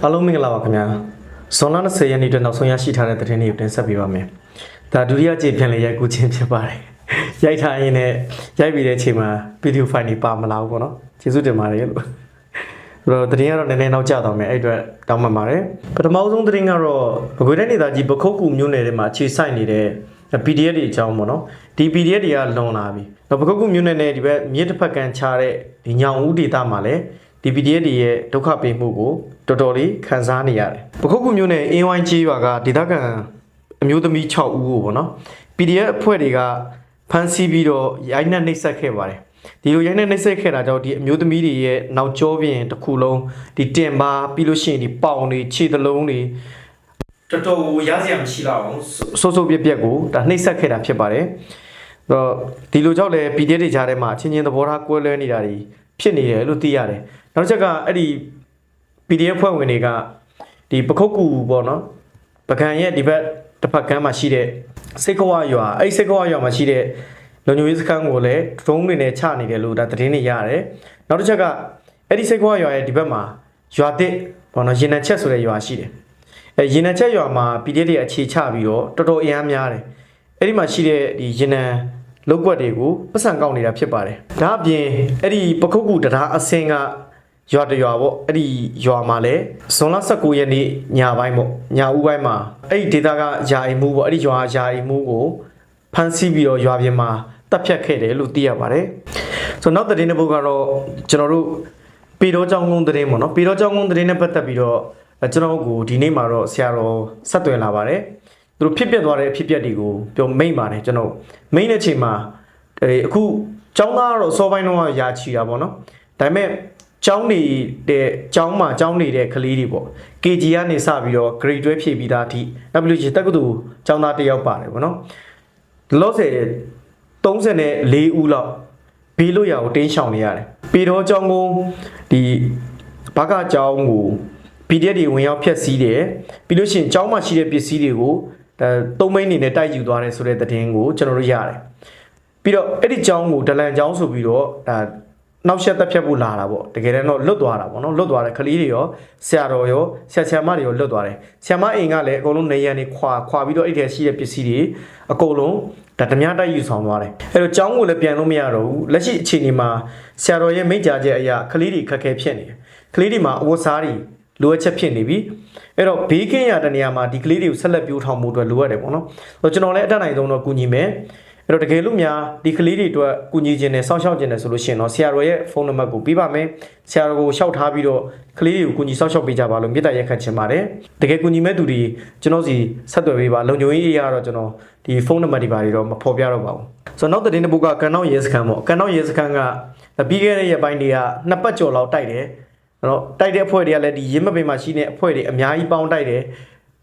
အားလုံးမင်္ဂလာပါခင်ဗျာဇွန်လ20ရက်နေ့အတွက်နောက်ဆုံးရရှိထားတဲ့သတင်းတွေကိုတင်ဆက်ပေးပါမယ်ဒါဒုတိယကြိမ်ပြန်လည်ရိုက်ကူးခြင်းဖြစ်ပါတယ်ရိုက်ထားရင်းနဲ့ရိုက်ပြီးတဲ့အချိန်မှာဗီဒီယိုဖိုင်တွေပါမလာဘူးပေါ့နော်ကျေးဇူးတင်ပါတယ်လို့အဲ့တော့သတင်းကတော့နည်းနည်းနောက်ကျသွားမယ်အဲ့အတွက်တောင်းပန်ပါတယ်ပထမဆုံးသတင်းကတော့ဘကွေတဲ့နေသားကြီးပခုတ်ကူမြို့နယ်ထဲမှာခြေဆိုင်နေတဲ့ PDF တွေအကြောင်းပေါ့နော်ဒီ PDF တွေကလွန်လာပြီတော့ပခုတ်ကူမြို့နယ်နဲ့ဒီဘက်မြစ်တစ်ဖက်ကမ်းခြားတဲ့ဒီညောင်ဦးဒေသမှာလည်း ဒီ PDF တွေရဲ့ဒုက္ခပေးမှုကိုတော်တော်လေးခံစားနေရတယ်ပခုတ်ကူမြို့နယ်အင်းဝိုင်းကြီးရွာကဒေသခံအမျိုးသမီး6ဦးကိုပေါ့နော် PDF အဖွဲ့တွေကဖမ်းဆီးပြီးတော့ရိုက်နှက်နှိပ်စက်ခဲ့ပါတယ်ဒီလိုရိုက်နှက်နှိပ်စက်ခဲ့တာကြောင့်ဒီအမျိုးသမီးတွေရဲ့နောက်ကျောပြင်တစ်ခုလုံးဒီတင်ပါပြီးလို့ရှိရင်ဒီပေါင်တွေခြေသလုံးတွေတော်တော်ကိုရစရာမရှိတော့အောင်ဆိုးဆိုးပြက်ပြက်ကိုဒါနှိပ်စက်ခဲ့တာဖြစ်ပါတယ်။အဲ့တော့ဒီလိုကြောင့်လည်း PDF တွေကြားထဲမှာအချင်းချင်းသဘောထားကွဲလွဲနေတာတွေဖြစ်နေတယ်လို့သိရတယ်။ နောက်တစ်ချက်ကအဲ့ဒီ PDF ဖွဲ့ဝင်တွေကဒီပခုတ်ကူပေါ့နော်။ပကံရဲ့ဒီဘက်တစ်ဖက်ကမ်းမှာရှိတဲ့စိတ်ကွာရွာအဲ့ဒီစိတ်ကွာရွာမှာရှိတဲ့လုံညိုရေးစခန်းကိုလည်းဒရုန်းတွေနဲ့ချနေတယ်လို့ဒါသတင်းတွေရတယ်။နောက်တစ်ချက်ကအဲ့ဒီစိတ်ကွာရွာရဲ့ဒီဘက်မှာရွာတစ်ပေါ့နော်ရင်နံချက်ဆိုတဲ့ရွာရှိတယ်။အဲရင်နံချက်ရွာမှာ PDF တွေအခြေချပြီးတော့တော်တော်အင်အားများတယ်အဲ့ဒီမှာရှိတဲ့ဒီရင်နံလောက်ွက်တွေကိုပတ်စံကောက်နေတာဖြစ်ပါတယ်ဒါအပြင်အဲ့ဒီပခုတ်ကူတရားအစင်က ရွာတရွာပေါ့အဲ့ဒီရွာမှာလဲဇွန်လ19ရက်နေ့ညပိုင်းပေါ့ညဦးပိုင်းမှာအဲ့ဒီဒေတာကယာအိမ်မှုပေါ့အဲ့ဒီရွာယာအိမ်မှုကိုဖမ်းဆီးပြီးတော့ရွာပြင်မှာတပ်ဖြတ်ခဲ့တယ်လို့သိရပါတယ်ဆိုတော့နောက်သတင်းတစ်ပုဒ်ကတော့ကျွန်တော်တို့ပေတော်ကြောင်းကုန်းသတင်းပေါ့နော်ပေတော်ကြောင်းကုန်းသတင်းနဲ့ပတ်သက်ပြီးတော့အဲကျွန်တော်တို့ဒီနေ့မှာတော့ဆရာတော်ဆက်သွယ်လာပါတယ်သူတို့ဖြစ်ပျက်သွားတဲ့အဖြစ်ပျက်တွေကိုပြောမိတ်ပါတယ်ကျွန်တော်မိတ်တဲ့ချိန်မှာအဲအခုကျောင်းသားကတော့စောပိုင်းတော့ရာချီတာပေါ့နော်ဒါပေမဲ့ ကျောင်းနေတဲ့ကျောင်းမှာကျောင်းနေတဲ့ကလေးတွေပေါ့ KG ကနေစပြီးတော့ grade 12ဖြည့်ပြီးသားအထိနောက်ပြီးလို့ရှိရင်တက္ကသိုလ်ကျောင်းသားတစ်ယောက်ပါတယ်ပေါ့နော်လောဆယ်34ဦးလောက်ဘေးလို့ရအောင်တင်းရှောင်နေရတယ်ပေတော်ကြောင်းကိုဒီဘကကြောင်းကို PDF တွေဝင်ရောက်ဖျက်ဆီးတယ်ပြီးလို့ရှိရင်ကျောင်းမှာရှိတဲ့ပစ္စည်းတွေကိုအဲသုံးမိန်းနေနဲ့တိုက်ယူသွားတယ်ဆိုတဲ့သတင်းကိုကျွန်တော်တို့ရတယ်ပြီးတော့အဲ့ဒီကျောင်းကိုဒလန်ကျောင်းဆိုပြီးတော့ဒါ နောက်ဆက်သက်ဖြတ်ဖို့လာတာပေါ့တကယ်တမ်းတော့လွတ်သွားတာပေါ့နော်လွတ်သွားတယ်ခလေးတွေရောဆရာတော်ရောဆရာဆရာမတွေရောလွတ်သွားတယ်ဆရာမအိမ်ကလည်းအကုန်လုံးနေရန်နေခွာခွာပြီးတော့အဲ့ထဲရှိတဲ့ပစ္စည်းတွေအကုန်လုံးဒါဓမြတိုက်ယူဆောင်သွားတယ်အဲ့တော့ကျောင်းကိုလည်းပြန်လို့မရတော့ဘူးလက်ရှိအခြေအနေမှာဆရာတော်ရဲ့မိန့်ကြားချက်အရာခလေးတွေခက်ခဲဖြစ်နေတယ်ခလေးတွေမှာအဝတ်စားတွေလိုအပ်ချက်ဖြစ်နေပြီအဲ့တော့ဘေးကင်းရတဲ့နေရာမှာဒီကလေးတွေကိုဆက်လက်ပြိုးထောင်မှုအတွက်လိုအပ်တယ်ပေါ့နော်ဆိုတော့ကျွန်တော်လည်းအတက်နိုင်ဆုံးတော့ကူညီမယ် အဲ့တော့တကယ်လို့များဒီကလေးတွေအတွက်ကူညီခြင်းနဲ့စောင့်ရှောက်ခြင်းနဲ့ဆိုလို့ရှိရင်တော့ဆရာတော်ရဲ့ဖုန်းနံပါတ်ကိုပေးပါမယ်ဆရာတော်ကိုရှောက်ထားပြီးတော့ကလေးတွေကိုကူညီစောင့်ရှောက်ပေးကြပါလို့မေတ္တာရက်ခံချင်ပါတယ်တကယ်ကူညီမဲ့သူတွေကျွန်တော်စီဆက်သွယ်ပေးပါလုံခြုံရေးအရာတော့ကျွန်တော်ဒီဖုန်းနံပါတ်တွေပါတွေတော့မဖော်ပြတော့ပါဘူးဆိုတော့နောက်သတင်းတစ်ပုဒ်ကကန်နောက်ရဲစခန်းပေါ့ကန်နောက်ရဲစခန်းကပြီးခဲ့တဲ့ရက်ပိုင်းတွေကနှစ်ပတ်ကျော်လောက်တိုက်တယ်အဲ့တော့တိုက်တဲ့အဖွဲ့တွေကလည်းဒီရင်းမပင်မှာရှိတဲ့အဖွဲ့တွေအများကြီးပေါင်းတိုက်တယ်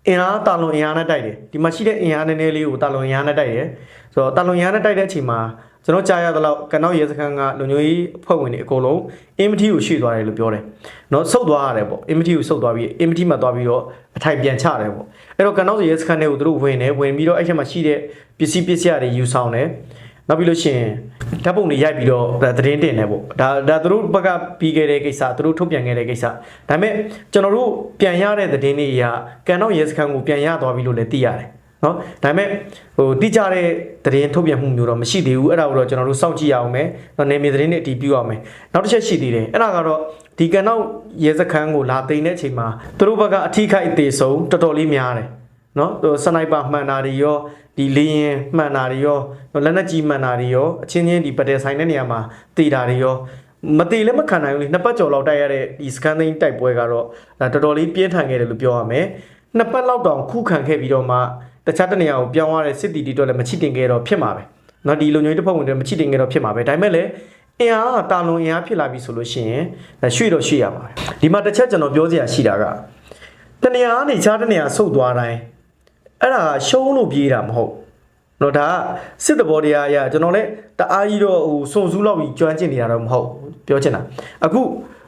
အင်အားတာလွန်အင်အားနဲ့တိုက်တယ်ဒီမှာရှိတဲ့အင်အားနည်းနည်းလေးကိုတာလွန်အင်အားနဲ့တိုက်တယ်ဆိုတော့တာလွန်အင်အားနဲ့တိုက်တဲ့အချိန်မှာကျွန်တော်ကြားရသလောက်ကနောက်ရဲစခန်းကလူမျိုးကြီးအဖွဲ့ဝင်တွေအကုန်လုံးအင်မတီကိုရှေ့သွားတယ်လို့ပြောတယ်။နော်ဆုတ်သွားရတယ်ပေါ့အင်မတီကိုဆုတ်သွားပြီးအင်မတီမှာသွားပြီးတော့အထိုင်ပြန်ချတယ်ပေါ့အဲ့တော့ကနောက်ရဲစခန်းတွေကိုသူတို့ဝင်တယ်ဝင်ပြီးတော့အဲ့ချက်မှာရှိတဲ့ပစ္စည်းပစ္စည်းတွေယူဆောင်တယ်။ နောက်ပြီးလို့ရှိရင်ဓာတ်ပုံတွေရိုက်ပြီးတော့ဒါသတင်းတင်တယ်ပေါ့ဒါဒါသူတို့ဘက်ကပြီးခဲ့တဲ့ကိစ္စသူတို့ထုတ်ပြန်ခဲ့တဲ့ကိစ္စဒါပေမဲ့ကျွန်တော်တို့ပြန်ရတဲ့သတင်းတွေအရကန်တော့ရဲစခန်းကိုပြန်ရသွားပြီလို့လည်းသိရတယ်နော်ဒါပေမဲ့ဟိုတိကျတဲ့သတင်းထုတ်ပြန်မှုမျိုးတော့မရှိသေးဘူးအဲ့ဒါကိုတော့ကျွန်တော်တို့စောင့်ကြည့်ရအောင်မယ်နော်နေမြေသတင်းတွေအတည်ပြုရမယ်နောက်တစ်ချက်ရှိသေးတယ်အဲ့ဒါကတော့ဒီကန်တော့ရဲစခန်းကိုလာသိမ်းတဲ့အချိန်မှာသူတို့ဘက်ကအထီးခိုက်အသေးဆုံးတော်တော်လေးများတယ်နော်ဟိုစနိုက်ပါမှန်တာတွေရော ဒီလေရင်မှန်တာတွေရောလက်နက်ကြီးမှန်တာတွေရောအချင်းချင်းဒီပတယ်ဆိုင်တဲ့နေရာမှာတည်တာတွေရောမတည်လည်းမခံနိုင်ဘူးလေနှစ်ပတ်ကျော်လောက်တိုက်ရတဲ့ဒီစကန်သိန်းတိုက်ပွဲကတော့တော်တော်လေးပြင်းထန်ခဲ့တယ်လို့ပြောရမယ်နှစ်ပတ်လောက်တောင်ခုခံခဲ့ပြီးတော့မှတခြားတနေရာကိုပြောင်းသွားတဲ့စစ်တီတီတော့လည်းမချစ်တင်ခဲ့တော့ဖြစ်မှာပဲနော်ဒီလုံခြုံရေးတပ်ဖွဲ့ဝင်တွေမချစ်တင်ခဲ့တော့ဖြစ်မှာပဲဒါပေမဲ့လည်းအင်အားကတာလွန်အင်အားဖြစ်လာပြီဆိုလို့ရှိရင်ရွှေ့တော့ရွှေ့ရပါတယ်ဒီမှာတစ်ချက်ကျွန်တော်ပြောစရာရှိတာကတနေရာကနေခြားတနေရာဆုတ်သွားတိုင်း အဲ့ဒါရှုံးလို့ပြေးတာမဟုတ်တော့ဒါကစစ်တဘောတရားအရကျွန်တော်လည်းတအားကြီးတော့ဟိုစုံစူးလောက်ပြီးကြွမ်းကျင်နေတာတော့မဟုတ်ပြောချင်တာအခု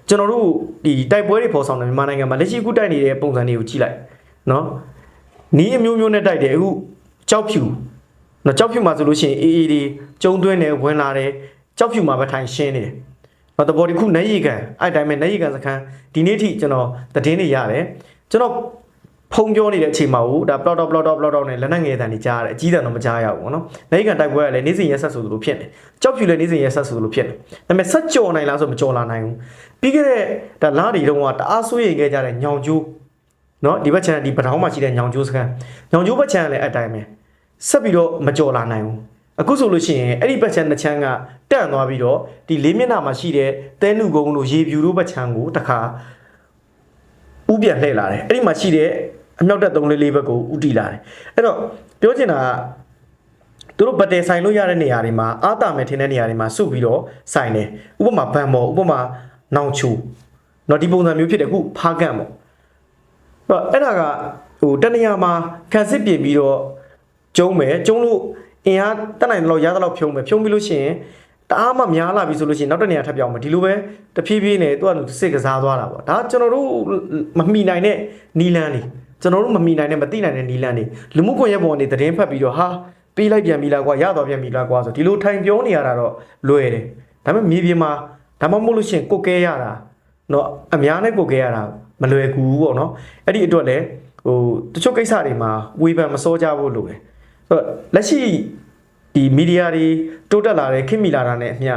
ကျွန်တော်တို့ဒီတိုက်ပွဲတွေပေါ်ဆောင်တယ်မြန်မာနိုင်ငံမှာလက်ရှိအခုတိုက်နေတဲ့ပုံစံတွေကိုကြည့်လိုက်နော်နီးအမျိုးမျိုးနဲ့တိုက်တယ်အခုကြောက်ဖြူနော်ကြောက်ဖြူမှာဆိုလို့ရှိရင်အေးအေးတွေကျုံသွင်းတယ်ဝင်လာတယ်ကြောက်ဖြူမှာပဲထိုင်ရှင်းနေတယ်တော့တဘောဒီခုနိုင်ရီကန်အဲ့တိုင်းပဲနိုင်ရီကန်စခန်းဒီနေ့ထိကျွန်တော်သတင်းတွေရတယ်ကျွန်တော် ဖုံပြောနေတဲ့အချိန်မှာဟိုဒါ plot dot plot dot plot dot နဲ့လက်နက်ငယ်တန်တွေကြားရတယ်အကြီးတန်တော့မကြားရဘူးပေါ့နော်နိုင်ရီကန်တိုက်ပွဲကလည်းနေ့စဉ်ရက်ဆက်ဆိုသလိုဖြစ်နေကြောက်ဖြူလည်းနေ့စဉ်ရက်ဆက်ဆိုသလိုဖြစ်နေဒါပေမဲ့ဆက်ကြော်နိုင်လားဆိုမကြော်လာနိုင်ဘူးပြီးခဲ့တဲ့ဒါလားတွေတုန်းကတအားဆွေးရင်ခဲ့ကြတဲ့ညောင်ကျိုးနော်ဒီဘက်ချန်ဒီပထောင်းမှာရှိတဲ့ညောင်ကျိုးစခန်းညောင်ကျိုးဘက်ချန်ကလည်းအတိုင်းပဲဆက်ပြီးတော့မကြော်လာနိုင်ဘူးအခုဆိုလို့ရှိရင်အဲ့ဒီဘက်ချန်တစ်ချမ်းကတန့်သွားပြီးတော့ဒီလေးမျက်နှာမှာရှိတဲ့တဲနုကုန်းတို့ရေပြူတို့ဘက်ချန်ကိုတခါဥပြန်လှည့်လာတယ်အဲ့ဒီမှာရှိတဲ့ အနောက်တက်3လေးလေးဘက်ကိုဥတီလာတယ်အဲ့တော့ပြောချင်တာကသူတို့ဗတဲဆိုင်လို့ရတဲ့နေရာတွေမှာအာတာမယ်ထင်တဲ့နေရာတွေမှာစုပြီးတော့ဆိုင်တယ်ဥပမာဗန်မော်ဥပမာနောင်ချူနော်ဒီပုံစံမျိုးဖြစ်တယ်အခုဖားကန့်ပေါ့အဲ့ဒါကဟိုတနေရာမှာခံစစ်ပြင်ပြီးတော့ကျုံးမယ်ကျုံးလို့အင်အားတက်နိုင်တော့ရသလောက်ဖြုံးမယ်ဖြုံးပြီးလို့ရှိရင်တအားမှများလာပြီဆိုလို့ရှိရင်နောက်တနေရာထပ်ပြောင်းမယ်ဒီလိုပဲတဖြည်းဖြည်းနဲ့သူကသူစစ်ကစားသွားတာပေါ့ဒါကျွန်တော်တို့မမိနိုင်တဲ့နီလန်းနေ ကျွန်တော်တို့မမီနိုင်တဲ့မသိနိုင်တဲ့နီလန်းနေလူမှုကွန်ရက်ပေါ်ကနေသတင်းဖတ်ပြီးတော့ဟာပေးလိုက်ပြန်ပြီလားကွာရတော့ပြန်ပြီလားကွာဆိုဒီလိုထိုင်ပြောနေရတာတော့လွယ်တယ်ဒါပေမဲ့မြေပြင်မှာဒါမှမဟုတ်လို့ရှိရင်ကိုကဲရတာเนาะအများနဲ့ကိုကဲရတာမလွယ်ကူဘူးပေါ့เนาะအဲ့ဒီအတွက်လည်းဟိုတချို့ကိစ္စတွေမှာဝေဖန်မစောကြဖို့လိုတယ် ဆိုတော့လက်ရှိဒီမီဒီယာတွေတိုးတက်လာတဲ့ခင်မီလာတာနဲ့အမျှ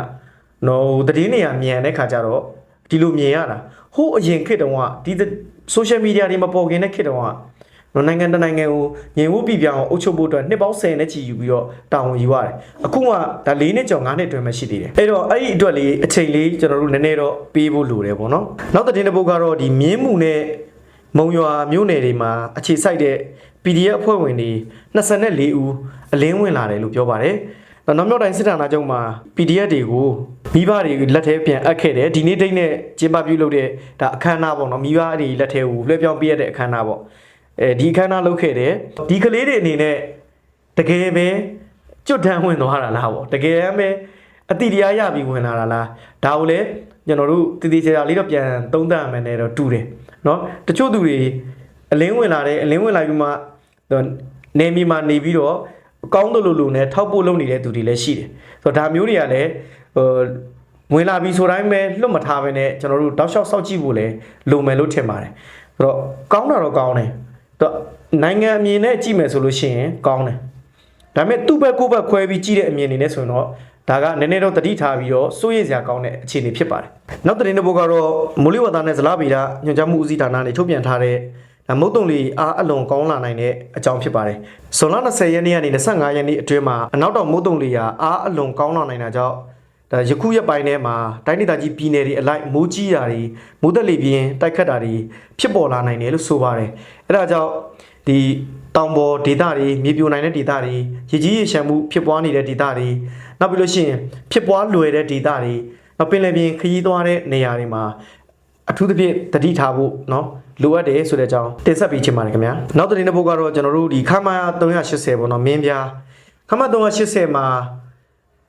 နော်သတင်းတွေကမြန်တဲ့ခါကျတော့ဒီလိုမြင်ရတာဟိုးအရင်ခေတ်တုန်းကဒီ social media တွေမပေါ်ခင်တဲ့ခေတ်တုန်းကနော်နိုင်ငံတစ်နိုင်ငံကိုငြိမ်ဝှက်ပြပြောင်းအောင်အုပ်ချုပ်ဖို့အတွက်နှစ်ပေါင်း10နဲ့ချီယူပြီးတော့တာဝန်ယူရတယ်အခုကဒါ၄နှစ်ကျော်၅နှစ်တွင်မှရှိသေးတယ်အဲ့တော့အဲ့ဒီအတွက်လေးအချိန်လေးကျွန်တော်တို့နည်းနည်းတော့ပေးဖို့လိုတယ်ပေါ့နော်နောက်သတင်းတစ်ပုဒ်ကတော့ဒီမြင်းမှုနဲ့မုံရွာမြို့နယ်တွေမှာအခြေစိုက်တဲ့ PDF အဖွဲ့ဝင်တွေ24ဦးအလင်းဝင်လာတယ်လို့ပြောပါတယ်။နောက်မြောက်တိုင်းစစ်ဌာနချုပ်မှာ PDF တွေကို မိဘတွေလက်ထဲပြန်အပ်ခဲ့တယ်ဒီနေ့ဒိတ်နဲ့ကျင်းပပြုလုပ်တဲ့ဒါအခမ်းအနားပေါ့နော်မိဘတွေလက်ထဲကိုလွှဲပြောင်းပေးရတဲ့အခမ်းအနားပေါ့အဲဒီအခမ်းအနားလုပ်ခဲ့တယ်ဒီကလေးတွေအနေနဲ့တကယ်ပဲကျွတ်တန်းဝင်သွားတာလားပေါ့တကယ်ပဲအတိတရားရပြီးဝင်လာတာလားဒါကိုလည်းကျွန်တော်တို့တည်တည်ချာချာလေးတော့ပြန်သုံးသပ်ရမယ်နဲ့တော့တူတယ်เนาะတချို့သူတွေအလင်းဝင်လာတယ်အလင်းဝင်လာပြီးမှနေမီမှာနေပြီးတော့ကောင်းတယ်လို့လို့နဲ့ထောက်ဖို့လုပ်နေတဲ့သူတွေလည်းရှိတယ်ဆိုတော့ဒါမျိုးတွေကလည်း ဟိုဝင်လာပြီးဆိုတိုင်းပဲလွတ်မထားဘဲနဲ့ကျွန်တော်တို့တောက်လျှောက်စောင့်ကြည့်ဖို့လည်းလိုမယ်လို့ထင်ပါတယ်ဆိုတော့ကောင်းတာတော့ကောင်းတယ်တော့နိုင်ငံအမြင်နဲ့ကြည့်မယ်ဆိုလို့ရှိရင်ကောင်းတယ်ဒါပေမဲ့သူ့ဘက်ကိုယ့်ဘက်ခွဲပြီးကြည့်တဲ့အမြင်တွေနဲ့ဆိုရင်တော့ဒါကနည်းနည်းတော့တတိထားပြီးတော့စိုးရိမ်စရာကောင်းတဲ့အခြေအနေဖြစ်ပါတယ်။နောက်သတင်းတစ်ပုဒ်ကတော့မိုးလေဝသနဲ့ဇလားဗီဒညွှန်ကြားမှုဦးစီးဌာနနဲ့ထုတ်ပြန်ထားတဲ့ဒါမုတ်တုံလီအားအလွန်ကောင်းလာနိုင်တဲ့အကြောင်းဖြစ်ပါတယ်။ဇွန်လ20ရက်နေ့ကနေ25ရက်နေ့အတွင်းမှာအနောက်တောင်မုတ်တုံလီဟာအားအလွန်ကောင်းလာနိုင်တာကြောင့်ဒါ ယခုရက်ပိုင်းထဲမှာတိုင်းဒေသကြီးပြည်နယ်တွေအလိုက်မိုးကြီးတာတွေမိုးသက်လေပြင်းတိုက်ခတ်တာတွေဖြစ်ပေါ်လာနိုင်တယ်လို့ဆိုပါတယ်။အဲဒါကြောင့်ဒီတောင်ပေါ်ဒေသတွေမြေပြိုနိုင်တဲ့ဒေသတွေရေကြီးရေရှမ်းမှုဖြစ်ပွားနေတဲ့ဒေသတွေနောက်ပြီးလို့ရှိရင်ဖြစ်ပွားလွယ်တဲ့ဒေသတွေနောက်ပင်လယ်ပြင်ခရီးသွားတဲ့နေရာတွေမှာအထူးသဖြင့်တတိထားဖို့เนาะလိုအပ်တယ်ဆိုတဲ့အကြောင်းတင်ဆက်ပေးချင်ပါတယ်ခင်ဗျာနောက်သတင်းတစ်ပုဒ်ကတော့ကျွန်တော်တို့ဒီခမရ380ပေါ့เนาะမင်းပြားခမရ380မှာ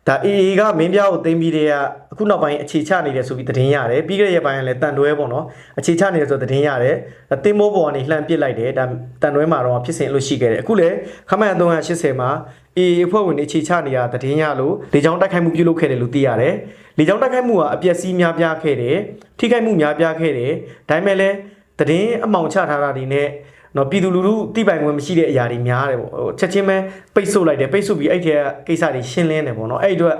ဒါ AA ကမင်းပြားကိုတင်ပြီးတဲ့ကအခုနောက်ပိုင်းအခြေချနေတယ်ဆိုပြီးသတင်းရတယ်ပြီးခဲ့တဲ့ရက်ပိုင်းကလည်းတန်တွဲပေါ့နော်အခြေချနေတယ်ဆိုသတင်းရတယ်ဒါတင်မိုးပေါ်ကနေလှန်ပစ်လိုက်တယ်ဒါတန်တွဲမှာတော့ဖြစ်စဉ်လို့ရှိခဲ့တယ်အခုလည်းခမရ380မှာ AA အဖွဲ့ဝင်တွေအခြေချနေတာသတင်းရလို့လေကြောင်းတိုက်ခိုက်မှုပြုလုပ်ခဲ့တယ်လို့သိရတယ်လေကြောင်းတိုက်ခိုက်မှုကအပျက်စီးများပြားခဲ့တယ်ထိခိုက်မှုများပြားခဲ့တယ်ဒါပေမဲ့လည်းသတင်းအမှောင်ချထားတာဒီနဲ့ နော်ပြည်သူလူထုတိပိုင်ခွင့်မရှိတဲ့အရာတွေများတယ်ပေါ့ဟိုချက်ချင်းပဲပိတ်ဆို့လိုက်တယ်ပိတ်ဆို့ပြီးအဲ့ထက်ကကိစ္စတွေရှင်းလင်းတယ်ပေါ့နော်အဲ့ဒီအတွက်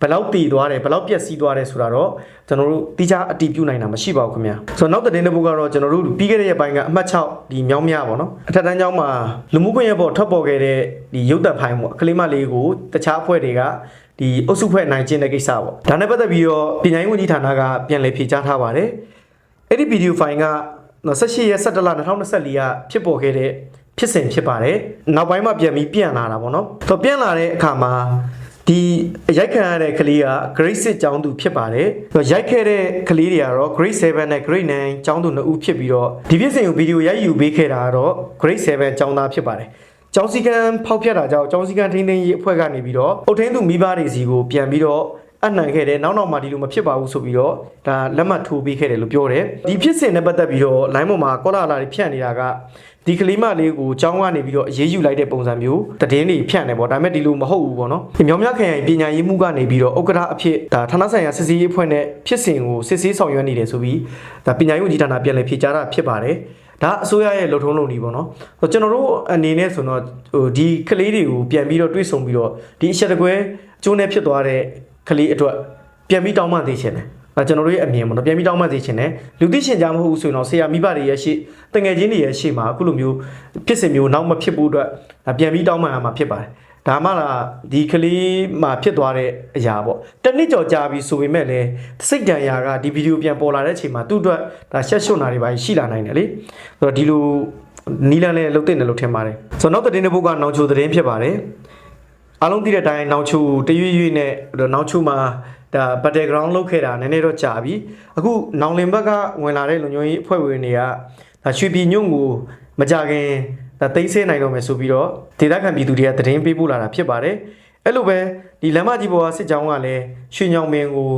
ဘယ်လောက်တည်သွားတယ်ဘယ်လောက်ပျက်စီးသွားတယ်ဆိုတာတော့ကျွန်တော်တို့တိကျအတည်ပြုနိုင်တာမရှိပါဘူးခင်ဗျာဆိုတော့နောက်သတင်းတစ်ပုဒ်ကတော့ကျွန်တော်တို့ပြီးခဲ့တဲ့ရက်ပိုင်းကအမှတ်6ဒီမြောင်းမြပေါ့နော်အထက်တန်းကျောင်းမှာလူမှုကွန်ရက်ပေါ်ထွက်ပေါ်ခဲ့တဲ့ဒီရုပ်သံဖိုင်ပေါ့ကလေးမလေးကိုတခြားအဖွဲ့တွေကဒီအုပ်စုဖွဲ့နိုင်ခြင်းတဲ့ကိစ္စပေါ့ဒါနဲ့ပတ်သက်ပြီးတော့ပြည်နိုင်ဝန်ကြီးဌာနကပြန်လည်ဖြေကြားထားပါတယ်အဲ့ဒီဗီဒီယိုဖိုင်က 18ရက်17လ2024ကဖြစ်ပေါ်ခဲ့တဲ့ဖြစ်စဉ်ဖြစ်ပါတယ်။နောက်ပိုင်းမှာပြန်ပြီးပြန်လာတာပေါ့နော်။တော့ပြန်လာတဲ့အခါမှာဒီရိုက်ခံရတဲ့ကလေးက grade 6ကျောင်းသူဖြစ်ပါတယ်။ရိုက်ခဲ့တဲ့ကလေးတွေကတော့ grade 7နဲ့ grade 9ကျောင်းသူနှစ်ဦးဖြစ်ပြီးတော့ဒီဖြစ်စဉ်ကိုဗီဒီယိုရိုက်ယူပေးခဲ့တာကတော့ grade 7ကျောင်းသားဖြစ်ပါတယ်။ကျောင်းစည်းကမ်းဖောက်ဖျက်တာကြောင့်ကျောင်းစည်းကမ်းထိန်းသိမ်းရေးအဖွဲ့ကနေပြီးတော့အုတ်ထင်းသူမိဘတွေစီကိုပြန်ပြီးတော့ အနှံခဲ့တယ်နောက်နောက်မှဒီလိုမဖြစ်ပါဘူးဆိုပြီးတော့ဒါလက်မှတ်ထိုးပေးခဲ့တယ်လို့ပြောတယ်ဒီဖြစ်စဉ်နဲ့ပတ်သက်ပြီးတော့ line ပေါ်မှာကောလာလာတွေဖြန့်နေတာကဒီကလေးမလေးကိုចောင်းကနေပြီးတော့အေးအေးယူလိုက်တဲ့ပုံစံမျိုးတည်င်းတွေဖြန့်တယ်ပေါ့ဒါပေမဲ့ဒီလိုမဟုတ်ဘူးပေါ့နော်မြောင်မြခရိုင်ပညာရေးမှုကနေပြီးတော့ဥက္ကဋ္ဌအဖြစ်ဒါဌာနဆိုင်ရာစစ်ဆေးရေးအဖွဲ့နဲ့ဖြစ်စဉ်ကိုစစ်ဆေးဆောင်ရွက်နေတယ်ဆိုပြီးဒါပညာရေးဝန်ကြီးဌာနပြန်လည်ဖြေကြားတာဖြစ်ပါတယ်ဒါအစိုးရရဲ့လှုပ်ထုံးလုပ်နည်းပေါ့နော်ဟိုကျွန်တော်တို့အနေနဲ့ဆိုတော့ဟိုဒီကလေးတွေကိုပြန်ပြီးတော့တွေးဆုံပြီးတော့ဒီအချက်တကွဲအကျိုးနဲ့ဖြစ်သွားတဲ့ ကလေးအတွက်ပြန်ပြီးတောင်းပန်သေးချင်တယ်အဲကျွန်တော်တို့ရဲ့အမြင်ပေါ့နော်ပြန်ပြီးတောင်းပန်သေးချင်တယ်လူသိရှင်ကြားမဟုတ်ဘူးဆိုရင်တော့ဆရာမိဘတွေရဲ့ရှေ့တငယ်ချင်းတွေရဲ့ရှေ့မှာအခုလိုမျိုးဖြစ်စဉ်မျိုးနောက်မဖြစ်ဘူးအတွက်ဒါပြန်ပြီးတောင်းပန်ရမှာဖြစ်ပါတယ်ဒါမှလားဒီကလေးမှာဖြစ်သွားတဲ့အရာပေါ့တနစ်ကြော်ကြာပြီဆိုပေမဲ့လည်းစိတ်ဒဏ်ရာကဒီဗီဒီယိုပြန်ပေါ်လာတဲ့အချိန်မှာသူ့အတွက်ဒါရှက်ရှွတ်နာတွေပါရှိလာနိုင်တယ်လေဆိုတော့ဒီလိုနီလန်လည်းလှုပ်တဲ့တယ်လို့ထင်ပါတယ်ဆိုတော့နောက်တဲ့တဲ့ဘုတ်ကနောင်ချိုသတင်းဖြစ်ပါတယ် အားလုံးသိတဲ့အတိုင်းနောင်ချူတရွေ့ရွေ့နဲ့နောင်ချူမှာဒါဘတ်တယ်ဂရောင်းလောက်ခဲ့တာနည်းနည်းတော့ကြာပြီအခုနောင်လင်ဘက်ကဝင်လာတဲ့လူညွန်ကြီးအဖွဲ့ဝင်တွေကဒါရွှေပြည်ညွန့်ကိုမကြခင်ဒါသိမ်းဆည်းနိုင်တော့မယ်ဆိုပြီးတော့ဒေသခံပြည်သူတွေကသတင်းပေးပို့လာတာဖြစ်ပါတယ်အဲ့လိုပဲဒီလမ်းမကြီးပေါ်ကစစ်ကြောင်းကလည်းရွှေညောင်မင်းကို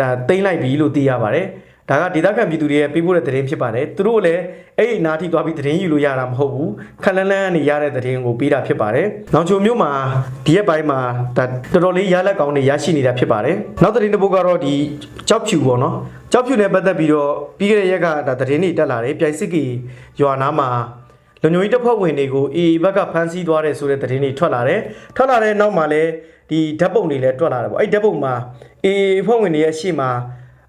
ဒါသိမ်းလိုက်ပြီလို့သိရပါတယ် ဒါကဒေသခံပြည်သူတွေရဲ့ပေးပို့တဲ့သတင်းဖြစ်ပါတယ်သူတို့လည်းအဲ့ဒီအနာထိသွားပြီးသတင်းယူလို့ရတာမဟုတ်ဘူးခက်လန်းလန်းနေရတဲ့သတင်းကိုပေးတာဖြစ်ပါတယ်နောင်ချိုမျိုးမှာဒီရက်ပိုင်းမှာဒါတော်တော်လေးရလက်ကောင်းတွေရရှိနေတာဖြစ်ပါတယ်နောက်သတင်းတစ်ပုဒ်ကတော့ဒီကြောက်ဖြူပေါ့နော်ကြောက်ဖြူနဲ့ပတ်သက်ပြီးတော့ပြီးခဲ့တဲ့ရက်ကဒါသတင်းတွေတက်လာတယ်ပြိုင်စစ်ကြီးရွာနာမှာလူညိုကြီးတပ်ဖွဲ့ဝင်တွေကို AA ဘက်ကဖမ်းဆီးသွားတယ်ဆိုတဲ့သတင်းတွေထွက်လာတယ်ထွက်လာတဲ့နောက်မှာလည်းဒီဓာတ်ပုံတွေလည်းထွက်လာတယ်ပေါ့အဲ့ဓာတ်ပုံမှာ AA အဖွဲ့ဝင်တွေရဲ့ရှေ့မှာ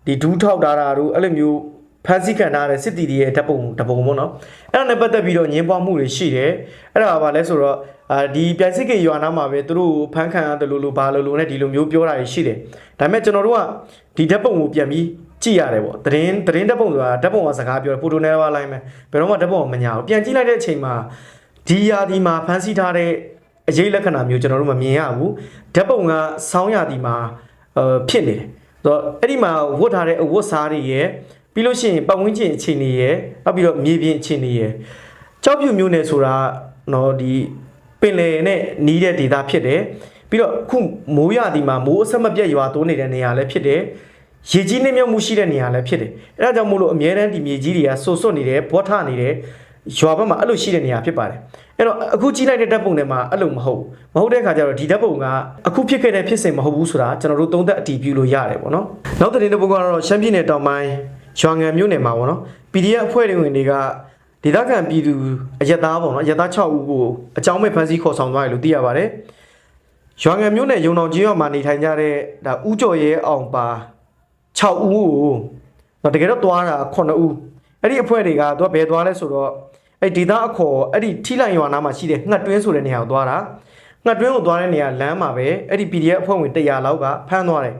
ဒီဒူးထောက်ထားတာတို့အဲ့လိုမျိုးဖမ်းဆီးခံထားတဲ့စစ်တီတွေရဲ့ဓာတ်ပုံဓာတ်ပုံပေါ့နော်အဲ့ဒါနဲ့ပတ်သက်ပြီးတော့ညင်းပွားမှုတွေရှိတယ်အဲ့ဒါကဘာလဲဆိုတော့အာဒီပြိုင်စစ်ကေရွာနာမှာပဲသူတို့ကိုဖမ်းခံရတယ်လို့လို့ဘာလို့လို့နဲ့ဒီလိုမျိုးပြောတာတွေရှိတယ်ဒါပေမဲ့ကျွန်တော်တို့ကဒီဓာတ်ပုံကိုပြန်ပြီးကြည့်ရတယ်ပေါ့သတင်းသတင်းဓာတ်ပုံဆိုတာဓာတ်ပုံကစကားပြောတယ်ဖိုတိုနဲ့ပါလိုက်မယ်ဘယ်တော့မှဓာတ်ပုံကမညာဘူးပြန်ကြည့်လိုက်တဲ့အချိန်မှာဒီယာဒီမှာဖန်ဆီးထားတဲ့အရေးလက္ခဏာမျိုးကျွန်တော်တို့မမြင်ရဘူးဓာတ်ပုံကဆောင်းယာဒီမှာ呃ဖြစ်နေတယ်ဆို တော့အဲ့ဒီမှာဝတ်ထားတဲ့အဝတ်စားတွေရဲ့ပြီးလို့ရှိရင်ပတ်ဝန်းကျင်အခြေအနေရဲ့နောက်ပြီးတော့မြေပြင်အခြေအနေရဲ့ကြောက်ဖြူမျိုးနယ်ဆိုတာတော့ဒီပင်လယ်နဲ့နီးတဲ့ဒေသဖြစ်တယ်ပြီးတော့အခုမိုးရသည်မှာမိုးအဆက်မပြတ်ရွာတိုးနေတဲ့နေရာလည်းဖြစ်တယ်ရေကြီးနှိမ့်မြုပ်မှုရှိတဲ့နေရာလည်းဖြစ်တယ်။အဲဒါကြောင့်မို့လို့အများတန်းဒီမြေကြီးတွေကဆွဆွတ်နေတယ်ဘောထနေတယ် ရွာဘက်မှာအဲ့လိုရှိတဲ့နေရာဖြစ်ပါတယ်။အဲ့တော့အခုကြီးလိုက်တဲ့ဓာတ်ပုံတွေမှာအဲ့လိုမဟုတ်ဘူး။မဟုတ်တဲ့ခါကျတော့ဒီဓာတ်ပုံကအခုဖြစ်ခဲ့တဲ့ဖြစ်စဉ်မဟုတ်ဘူးဆိုတာကျွန်တော်တို့သုံးသပ်အတည်ပြုလို့ရတယ်ပေါ့နော်။နောက်တဲ့တဲ့ပုံကတော့ရှမ်းပြည်နယ်တောင်ပိုင်းရွာငံမြို့နယ်မှာပေါ့နော်။ PDF အဖွဲ့တွေဝင်တွေကဒေသခံပြည်သူအရက်သားပေါ့နော်အရက်သား6ဦးကိုအကြောင်းမဲ့ဖမ်းဆီးခေါ်ဆောင်သွားတယ်လို့သိရပါတယ်။ရွာငံမြို့နယ်ရုံတော်ကြီးရွာမှာနေထိုင်ကြတဲ့ဒါဦးကျော်ရဲအောင်ပါ6ဦးကိုတော့တကယ်တော့သွားတာ9ဦး အဲ့ဒီအဖွဲ့တွေကသူကဘယ်သွားလဲဆိုတော့အဲ့ဒေတာအခေါ်အဲ့ဒီထိလိုက်ရွာနာမှာရှိတဲ့ငှက်တွင်းဆိုတဲ့နေရာကိုသွားတာငှက်တွင်းကိုသွားတဲ့နေရာလမ်းမှာပဲအဲ့ဒီ PDF အဖွဲ့ဝင်100လောက်ကဖမ်းသွားတယ်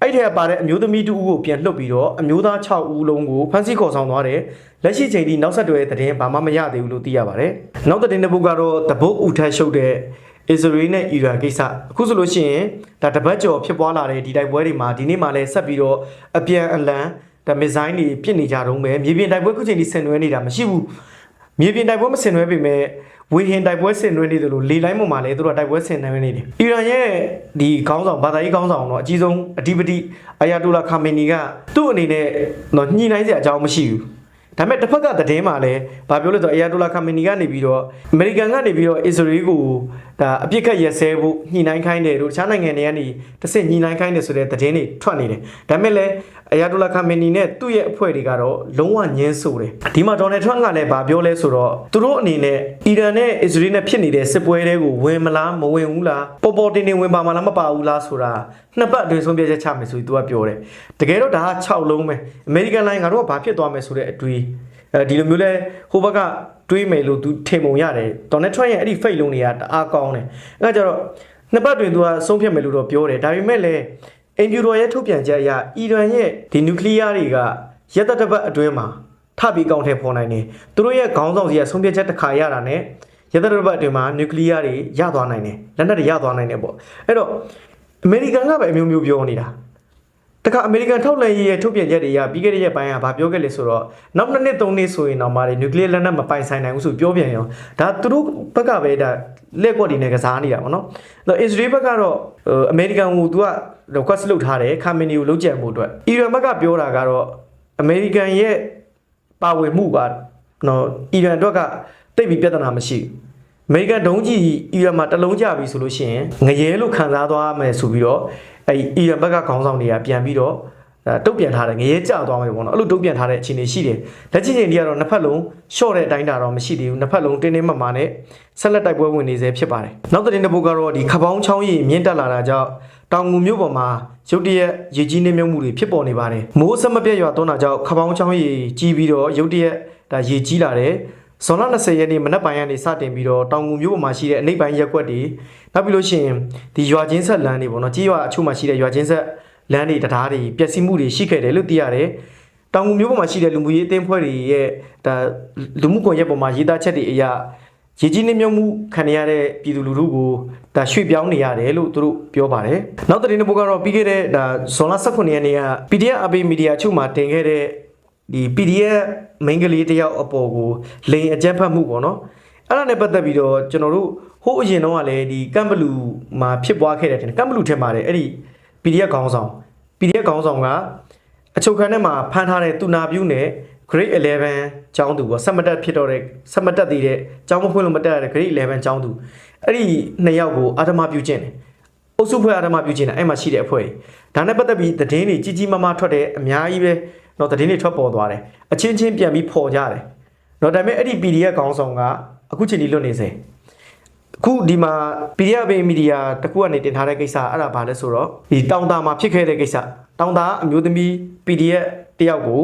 အဲ့ဒီထဲကပါတဲ့အမျိုးသမီးတူဦးကိုပြန်လွှတ်ပြီးတော့အမျိုးသား6ဦးလုံးကိုဖမ်းဆီးခေါ်ဆောင်သွားတယ်လက်ရှိချိန်ထိနောက်ဆက်တွဲသတင်းဘာမှမရသေးဘူးလို့သိရပါတယ်နောက်သတင်းတစ်ပုဒ်ကတော့တပုတ်ဦးထက်ရှုပ်တဲ့အစ္စရေးနဲ့အီရန်ကိစ္စအခုဆိုလို့ရှိရင်ဒါတပတ်ကျော်ဖြစ်ပွားလာတဲ့ဒီတိုက်ပွဲတွေမှာဒီနေ့မှလည်းဆက်ပြီးတော့အပြန်အလှန် ဒါမစ်ဇိုင်းတွေပြစ်နေကြတော့မယ်မြေပြင်တိုက်ပွဲခုချိန်ထိဆင်နွှဲနေတာမရှိဘူးမြေပြင်တိုက်ပွဲမဆင်နွှဲပေမဲ့ဝေဟင်တိုက်ပွဲဆင်နွှဲနေတယ်လို့လေလိုင်းပေါ်မှာလည်းသူတို့ကတိုက်ပွဲဆင်နွှဲနေတယ်အီရန်ရဲ့ဒီခေါင်းဆောင်ဘာသာရေးခေါင်းဆောင်တော့အကြီးဆုံးအဓိပတိအာယာတိုလာခါမီနီကသူ့အနေနဲ့တော့ညှိနှိုင်းစရာအကြောင်းမရှိဘူးဒါပေမဲ့တစ်ဖက်ကသတင်းမှာလည်းဗာပြောလို့ဆိုအယာတိုလာခါမီနီကနေပြီးတော့အမေရိကန်ကနေပြီးတော့အစ္စရေးကိုဒါအပြစ်ခတ်ရက်စဲဖို့ညှိနှိုင်းခိုင်းတယ်တို့တခြားနိုင်ငံတွေကနေတစ်စစ်ညှိနှိုင်းခိုင်းတယ်ဆိုတဲ့သတင်းတွေထွက်နေတယ်ဒါပေမဲ့လည်း အယာတိုလာခါမီနီနဲ့သူ့ရဲ့အဖွဲ့တွေကတော့လုံးဝညင်းဆိုတယ်ဒီမှာဒေါ်နယ်ထရန့်ကလည်းဗာပြောလဲဆိုတော့သူတို့အနေနဲ့အီရန်နဲ့အစ္စရေးနဲ့ဖြစ်နေတဲ့စစ်ပွဲတွေကိုဝင်မလားမဝင်ဘူးလားပေါ်ပေါ်တင်တင်ဝင်ပါမလားမပါဘူးလားဆိုတာနှစ်ပတ်အတွင်းဆုံးဖြတ်ချက်ချမယ်ဆိုပြီးသူကပြောတယ်တကယ်တော့ဒါက6လုံးပဲအမေရိကန်လိုင်းကတော့ဘာဖြစ်သွားမယ်ဆိုတဲ့အတွေးအဲဒီလိုမျိုးလဲဟိုဘက်ကတွေးမယ်လို့သူထင်ပုံရတယ်ဒေါ်နယ်ထရန့်ရဲ့အဲ့ဒီ fake လုံးတွေကတအားကောင်းတယ်အဲဒါကြတော့နှစ်ပတ်တွင်သူကဆုံးဖြတ်မယ်လို့တော့ပြောတယ်ဒါပေမဲ့လည်း အင်ဖြူတော်ရဲ့ထုတ်ပြန်ချက်အရအီရန်ရဲ့ဒီနျူကလ িয়ার တွေကရက်သက်တစ်ပတ်အတွင်းမှာထပ်ပြီးကောင်းထဲပေါ်နိုင်တယ်သူတို့ရဲ့ခေါင်းဆောင်စီကဆုံးဖြတ်ချက်တစ်ခါရတာနဲ့ရက်သက်တစ်ပတ်အတွင်းမှာနျူကလ িয়ার တွေရသွားနိုင်တယ်လက်နက်တွေရသွားနိုင်တယ်ပေါ့အဲ့တော့အမေရိကန်ကပဲအမျိုးမျိုးပြောနေတာ တခါအမေရိကန်ထုတ်လည်ရေးရဲ့ထုတ်ပြန်ချက်တွေရပြီးခဲ့တဲ့ရက်ပိုင်းကဗာပြောခဲ့လေဆိုတော့နောက်နှစ်နှစ်သုံးနှစ်ဆိုရင်တော့မာတွေနျူကလ িয়ার လက်နက်မပိုင်ဆိုင်နိုင်ဘူးဆိုပြောပြန်ရောဒါသူတို့ဘက်ကပဲဒါလက်ကွက်တွေနဲ့ကစားနေတာပေါ့နော်အဲ့တော့ Israel ဘက်ကတော့ဟိုအမေရိကန်ကိုသူက request လုပ်ထားတယ်ခါမနီကိုလုံးကြံဖို့အတွက်အီရန်ဘက်ကပြောတာကတော့အမေရိကန်ရဲ့ပါဝင်မှုကနော်အီရန်အတွက်ကတတိတ်ပြီးပြဿနာမရှိဘူးအမေရိကန်ဒုံးကြီးအီရန်မှာတစ်လုံးကြပြီဆိုလို့ရှိရင်ငရဲလို့ခံစားသွားမယ်ဆိုပြီးတော့ အဲအီရန်ဘက်ကခေါင်းဆောင်တွေကပြန်ပြီးတော့အဲတုတ်ပြန်ထားတယ်ငရဲကြသွားမယ်ပေါ့နော်အဲ့လိုတုတ်ပြန်ထားတဲ့အခြေအနေရှိတယ်လက်ရှိချိန်ကြီးကတော့နှစ်ဖက်လုံးရှော့တဲ့အတိုင်းတာတော့မရှိသေးဘူးနှစ်ဖက်လုံးတင်းတင်းမတ်မာနဲ့ဆက်လက်တိုက်ပွဲဝင်နေစေဖြစ်ပါတယ်နောက်တဲ့တစ်ပုတ်ကတော့ဒီခပောင်းချောင်းကြီးမြင့်တက်လာတာကြောင့်တောင်ငူမြို့ပေါ်မှာရုတ်တရက်ရေကြီးနေမြုပ်မှုတွေဖြစ်ပေါ်နေပါတယ်မိုးဆက်မပြတ်ရွာသွန်းတာကြောင့်ခပောင်းချောင်းကြီးကြီးပြီးတော့ရုတ်တရက်ဒါရေကြီးလာတယ် ဇွန်လ20ရက်နေ့မနက်ပိုင်းကနေစတင်ပြီးတော့တောင်ငူမြို့ပေါ်မှာရှိတဲ့အနိပ်ပိုင်းရက်ကွက်တွေနောက်ပြီးလို့ရှိရင်ဒီရွာချင်းဆက်လမ်းတွေပေါ့နော်ကြီးရွာအချို့မှာရှိတဲ့ရွာချင်းဆက်လမ်းတွေတရားတွေပျက်စီးမှုတွေရှိခဲ့တယ်လို့သိရတယ်တောင်ငူမြို့ပေါ်မှာရှိတဲ့လူမှုရေးအသင်းဖွဲ့တွေရဲ့ဒါလူမှုကွန်ရက်ပေါ်မှာရေးသားချက်တွေအရာရေကြီးနှိမ့်မြုပ်မှုခံရတဲ့ပြည်သူလူထုကိုဒါရွှေ့ပြောင်းနေရတယ်လို့သူတို့ပြောပါတယ်။နောက်တဲ့နေ့ဘုကတော့ပြီးခဲ့တဲ့ဒါဇွန်လ18ရက်နေ့က PDF အပေးမီဒီယာချုပ်မှာတင်ခဲ့တဲ့ ဒီ PDF မိန်းကလေးတယောက်အပေါ်ကိုလိန်အကြမ်းဖက်မှုပေါ့နော်။အဲ့ဒါနဲ့ပတ်သက်ပြီးတော့ကျွန်တော်တို့ဟိုးအရင်တော့ကလည်းဒီကမ်ဘလူမှာဖြစ်ပွားခဲ့တဲ့တင်ကမ်ဘလူထဲမှာလည်းအဲ့ဒီ PDF ခေါင်းဆောင် PDF ခေါင်းဆောင်ကအချုပ်ခန်းထဲမှာဖမ်းထားတဲ့တူနာပြူနဲ့ grade 11ကျောင်းသူပေါ့ဆက်မတက်ဖြစ်တော့တဲ့ဆက်မတက်သေးတဲ့ကျောင်းမဖွင့်လို့မတက်ရတဲ့ grade 11ကျောင်းသူအဲ့ဒီနှစ်ယောက်ကိုအာဓမပြုခြင်းတယ်အုပ်စုဖွဲ့အာဓမပြုခြင်းတယ်အဲ့မှာရှိတဲ့အဖွဲ့တွေဒါနဲ့ပတ်သက်ပြီးသတင်းတွေကြီးကြီးမားမားထွက်တယ်အများကြီးပဲ တော့သတင်းတွေထွက်ပေါ်သွားတယ်အချင်းချင်းပြန်ပြီးပေါ်ကြတယ်တော့ဒါပေမဲ့အဲ့ဒီ PDF ခေါင်းဆောင်ကအခုချိန်ကြီးလွတ်နေစေအခုဒီမှာ PDF ဘေးမီဒီယာတခုကနေတင်ထားတဲ့ကိစ္စအဲ့ဒါဘာလဲဆိုတော့ဒီတောင်တာမှာဖြစ်ခဲ့တဲ့ကိစ္စတောင်တာအမျိုးသမီး PDF တယောက်ကို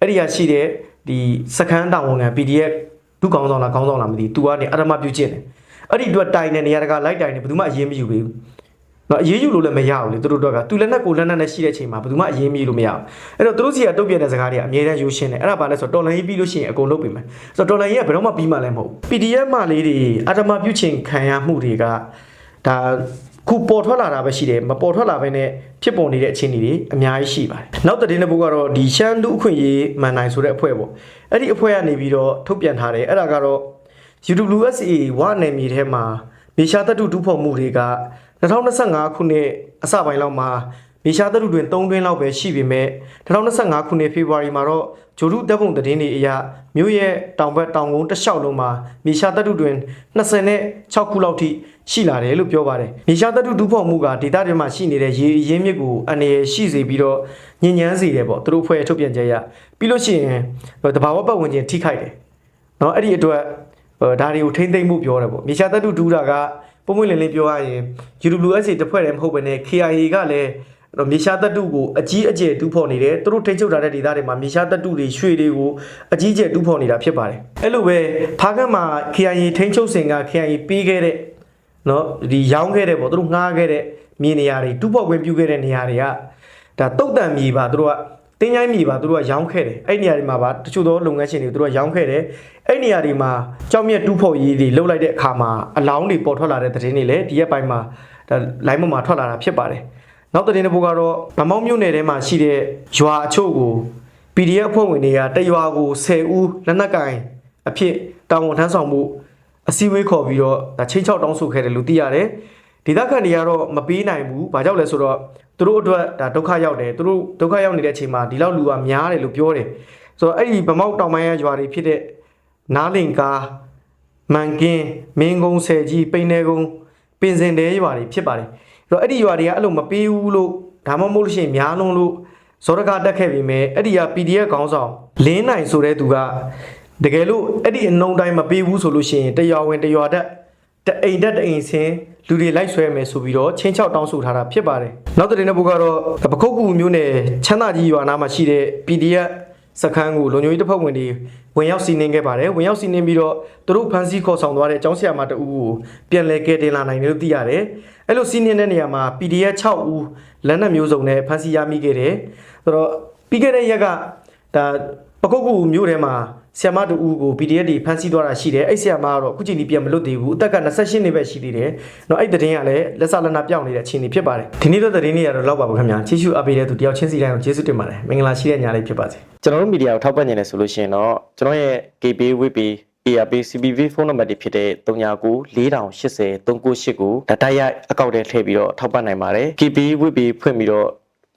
အဲ့ဒီရရှိတဲ့ဒီစခန်းတောင်ဝန်ခံ PDF ဒုကောင်းဆောင်လားကောင်းဆောင်လားမသိဘူး तू ကနေအရမပြုတ်ကျင့်တယ်အဲ့ဒီအတွက်တိုင်တဲ့နေရာတကာလိုက်တိုင်နေဘယ်သူမှအရေးမယူဘူး နော်အရေးယူလို့လည်းမရဘူးလေသူတို့တော့ကသူလက်နက်ကိုလက်နက်နဲ့ရှိတဲ့အချိန်မှာဘယ်သူမှအရေးမယူလို့မရဘူးအဲ့တော့သူတို့စီကတုတ်ပြတဲ့စကားတွေကအမြဲတမ်းရိုးရှင်းတယ်အဲ့ဒါဘာလဲဆိုတော့တော်လန်ရေးပြီးလို့ရှိရင်အကုန်လုပ်ပေးမယ်ဆိုတော့တော်လန်ရေးကဘယ်တော့မှပြီးမှလည်းမဟုတ်ဘူး PDF မှလေးတွေအရမပြုတ်ချင်ခံရမှုတွေကဒါခုပေါ်ထွက်လာတာပဲရှိတယ်မပေါ်ထွက်လာဘဲနဲ့ဖြစ်ပေါ်နေတဲ့အခြေအနေတွေအများကြီးရှိပါတယ်နောက်တဲ့တဲ့ဘုကတော့ဒီရှမ်းလူအခွင့်ရေးမန်နိုင်ဆိုတဲ့အဖွဲ့ပေါ့အဲ့ဒီအဖွဲ့ကနေပြီးတော့ထုတ်ပြန်ထားတယ်အဲ့ဒါကတော့ UWSA ဝနယ်မြေထဲမှာမြေရှားတပ်တုတူးဖော်မှုတွေက 2025ခုနှစ်အစပိုင်းလောက်မှာမြေရှားသတ္တုတွင်3တွင်းလောက်ပဲရှိပေမဲ့2025ခုနှစ်ဖေဖော်ဝါရီမှာတော့ဂျိုရုတပ်ပုံသတင်းတွေအရမြို့ရဲ့တောင်ဘက်တောင်ကုန်းတစ်လျှောက်လုံးမှာမြေရှားသတ္တုတွင်26ခုလောက်ထိရှိလာတယ်လို့ပြောပါတယ်။မြေရှားသတ္တုဒုဖော်မှုကဒေသတွေမှာရှိနေတဲ့ရေအရင်းမြစ်ကိုအနေရရှိစေပြီးတော့ညဉ့်ညမ်းစေတယ်ပေါ့သူတို့ဖွဲ့ထုတ်ပြန်ကြရပြီးလို့ရှိရင်တဘာဝပတ်ဝန်းကျင်ထိခိုက်တယ်။နော်အဲ့ဒီအတွက်ဒါတွေကိုထိမ့်သိမ့်မှုပြောတယ်ပေါ့မြေရှားသတ္တုဒူတာက ပုံမှန်လင်းလင်းပြောရရင် UWSA တစ်ဖွဲ့တည်းမဟုတ်ဘဲနဲ့ KIA ကလည်းတော့မြေရှားတပ်တုကိုအကြီးအကျယ်တူးဖော်နေတယ်သူတို့ထိန်းချုပ်ထားတဲ့ဒေသတွေမှာမြေရှားတပ်တုတွေရွှေတွေကိုအကြီးအကျယ်တူးဖော်နေတာဖြစ်ပါတယ်အဲ့လိုပဲဖားကတ်မှာ KIA ထိန်းချုပ်စဉ်က KIA ပေးခဲ့တဲ့နော်ဒီရောင်းခဲ့တဲ့ပေါ့သူတို့ငှားခဲ့တဲ့မြေနေရာတွေတူးဖော်ခွင့်ပြုခဲ့တဲ့နေရာတွေကဒါတုတ်တန်မြေပါသူတို့ကတင်းချိုင်းမြေပါသူတို့ကရောင်းခဲ့တယ်အဲ့ဒီနေရာတွေမှာပါတချို့သောလုပ်ငန်းရှင်တွေသူတို့ကရောင်းခဲ့တယ် အဲ့ဒီနေရာတွေမှာကြောက်မြက်တူးဖော်ရေးတွေလှုပ်လိုက်တဲ့အခါမှာအလောင်းတွေပေါ်ထွက်လာတဲ့သတင်းတွေလည်းဒီရက်ပိုင်းမှာဒါလိုင်းမမှာထွက်လာတာဖြစ်ပါတယ်နောက်သတင်းတစ်ပုဒ်ကတော့ဗမောင်းမြို့နယ်ထဲမှာရှိတဲ့ရွာအချို့ကို PDF အဖွဲ့ဝင်တွေကတရွာကို10ဦးလက်နက်ကင်အဖြစ်တာဝန်ထမ်းဆောင်မှုအစည်းအဝေးခေါ်ပြီးတော့ဒါချင်းချောက်တောင်းဆိုခဲ့တယ်လို့သိရတယ်ဒေသခံတွေကတော့မပေးနိုင်ဘူး။ဘာကြောင့်လဲဆိုတော့သူတို့အတွက်ဒါဒုက္ခရောက်တယ်။သူတို့ဒုက္ခရောက်နေတဲ့အချိန်မှာဒီလောက်လူကများတယ်လို့ပြောတယ်။ဆိုတော့အဲ့ဒီဗမောက်တောင်ပိုင်းရရွာတွေဖြစ်တဲ့ နားလင်ကားမန်ကင်းမင်းကုန်းဆယ်ကြီးပိန်နေကုန်းပင်စင်တဲရွာတွေဖြစ်ပါတယ်။အဲ့တော့အဲ့ဒီရွာတွေကအဲ့လိုမပေးဘူးလို့ဒါမှမဟုတ်လို့ရှိရင်များလုံးလို့ဇောရကတက်ခဲ့ပြီမဲ့အဲ့ဒီက PDF ခေါင်းဆောင်လင်းနိုင်ဆိုတဲ့သူကတကယ်လို့အဲ့ဒီအနှုံတိုင်းမပေးဘူးဆိုလို့ရှိရင်တရွာဝင်တရွာတက်တအိမ်တက်တအိမ်ဆင်းလူတွေလိုက်ဆွဲမယ်ဆိုပြီးတော့ချင်းချောက်တောင်းဆိုထားတာဖြစ်ပါတယ်။နောက်တဲ့တဲ့ဘုတ်ကတော့ပခုတ်ကူမျိုးနယ်ချမ်းသာကြီးရွာနာမှာရှိတဲ့ PDF စခန်းကိုလုံခြုံရေးတပ်ဖွဲ့ဝင်တွေ ဝင်ရောက်စီးနင်းခဲ့ပါတယ်။ဝင်ရောက်စီးနင်းပြီးတော့သူတို့ဖမ်းဆီးခေါ်ဆောင်သွားတဲ့အကြောင်းဆရာမတအူးကိုပြန်လည်ကယ်တင်လာနိုင်တယ်လို့သိရတယ်။အဲ့လိုစီးနင်းတဲ့နေရာမှာ PDF 6ဦးလက်နက်မျိုးစုံနဲ့ဖမ်းဆီးရမိခဲ့တယ်။ဆိုတော့ပြီးခဲ့တဲ့ရက်ကဒါပခုတ်ကူမျိုးထဲမှာ ဆီယမတူဦးကို PDF တွေဖမ်းဆီးသွားတာရှိတယ်အဲ့ဆီယမကတော့အခုချိန်ထိပြန်မလွတ်သေးဘူးအသက်က28နှစ်ပဲရှိသေးတယ်เนาะအဲ့တဲ့တင်းကလည်းလက်စလက်နာပြောင်းနေတဲ့အခြေအနေဖြစ်ပါတယ်ဒီနေ့တော့တဲ့တင်းတွေကတော့လောက်ပါပါခင်ဗျာချီးရှုအပ်ပေးတဲ့သူတယောက်ချင်းစီတိုင်းကိုကျေးဇူးတင်ပါတယ်မင်္ဂလာရှိတဲ့ညလေးဖြစ်ပါစေကျွန်တော်တို့မီဒီယာကိုထောက်ပံ့နေတယ်ဆိုလို့ရှိရင်တော့ကျွန်တော်ရဲ့ KB WP ARP CBV ဖုန်းနံပါတ်တွေဖြစ်တဲ့39 4080 398ကိုဒါတိုက်ရိုက်အကောင့်ထဲထည့်ပြီးတော့ထောက်ပံ့နိုင်ပါတယ် KB WP ဖွင့်ပြီးတော့